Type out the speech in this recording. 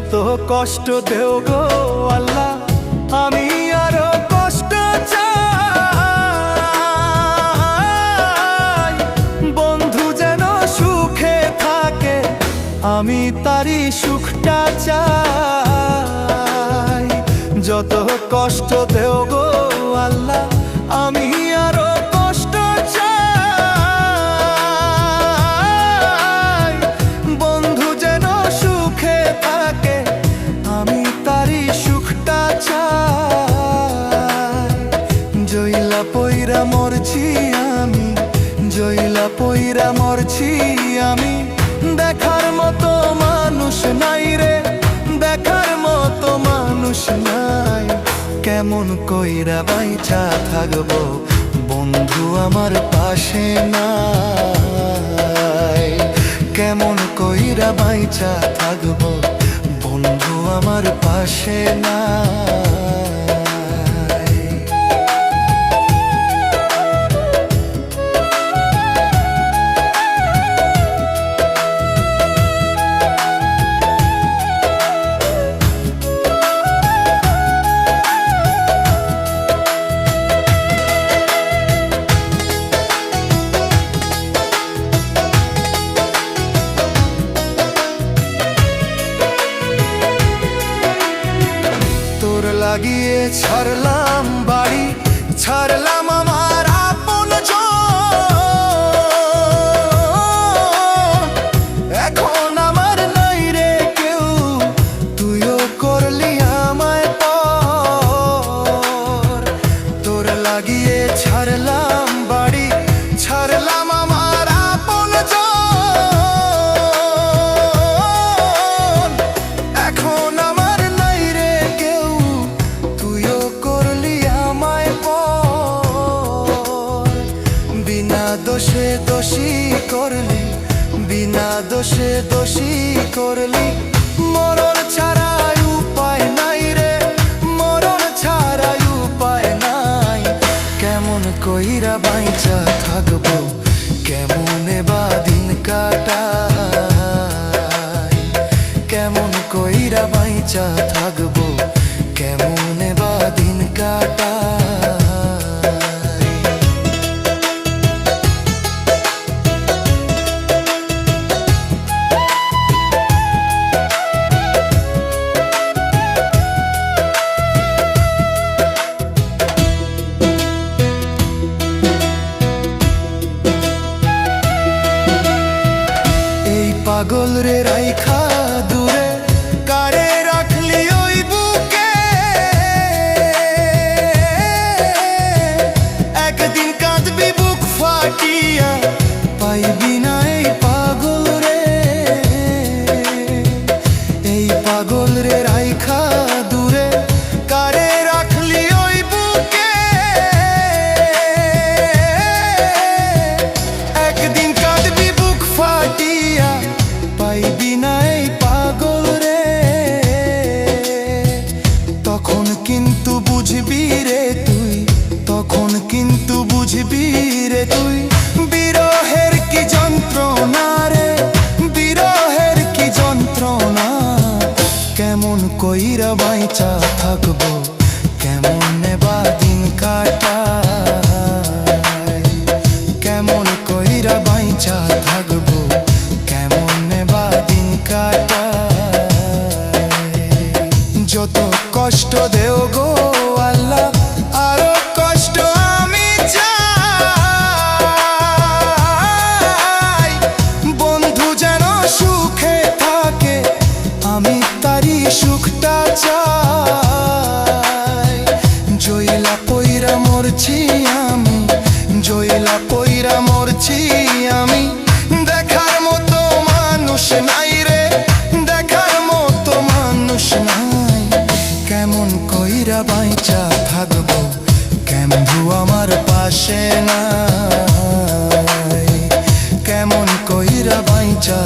যত কষ্ট দেও গো আল্লাহ, আমি আরও কষ্ট চাই। বন্ধু যেন সুখে থাকে, আমি তারই সুখটা চাই। যত কষ্ট দেও গো আল্লাহ, আমি পইরা মরছি আমি জইলা পইরা মরছি আমি। দেখার মতো মানুষ নাই রে, দেখার মতো মানুষ নাই। কেমন কইরা বাইচা থাকব, বন্ধু আমার পাশে নাই। কেমন কইরা বাইচা থাকব, বন্ধু আমার পাশে নাই। তোর লাগিয়ে ছাড়লাম বাড়ি, ছাড়লাম আমার আপন এখন আমার নাই রে কেউ, তুইও করলি আমায় পর। তোর লাগিয়ে দোষে দোষী করলি। মরণ ছাড়াই উপায় নাই রে। মরণ ছাড়াই উপায় নাই। কেমন কইরা বাইচা থাকব, কেমনে বা দিন কাটা কেমন কইরা বাইচা থাকব পাগল রে রাইখা দূরে, কারে রাখলি ওই বুকে? একদিন কাঁদবি বুক ফাটিয়া, পাইবি না এই পাগল রে। এই পাগল রে রাইখা দূরে, কারে রাখলি ওই বুকে? একদিন কাঁদবি বুক ফাটিয়া তখন কিন্তু বুঝবি রে তুই, তখন কিন্তু বুঝবি রে তুই। বিরহের কি যন্ত্রণা রে, বিরহের কি যন্ত্রণা? কেমন কইরা বাইচা কষ্ট দেও গো আল্লাহ, আরও কষ্ট আমি চাই। বন্ধু যেন সুখে থাকে, আমি তারই সুখটা চাই। জয়লা পইরা মরছি আমি, জয়লা পইরা মরছি বাইচা থাকব কেমধু আমার পাশে নাই? কেমন কইরা বাইচা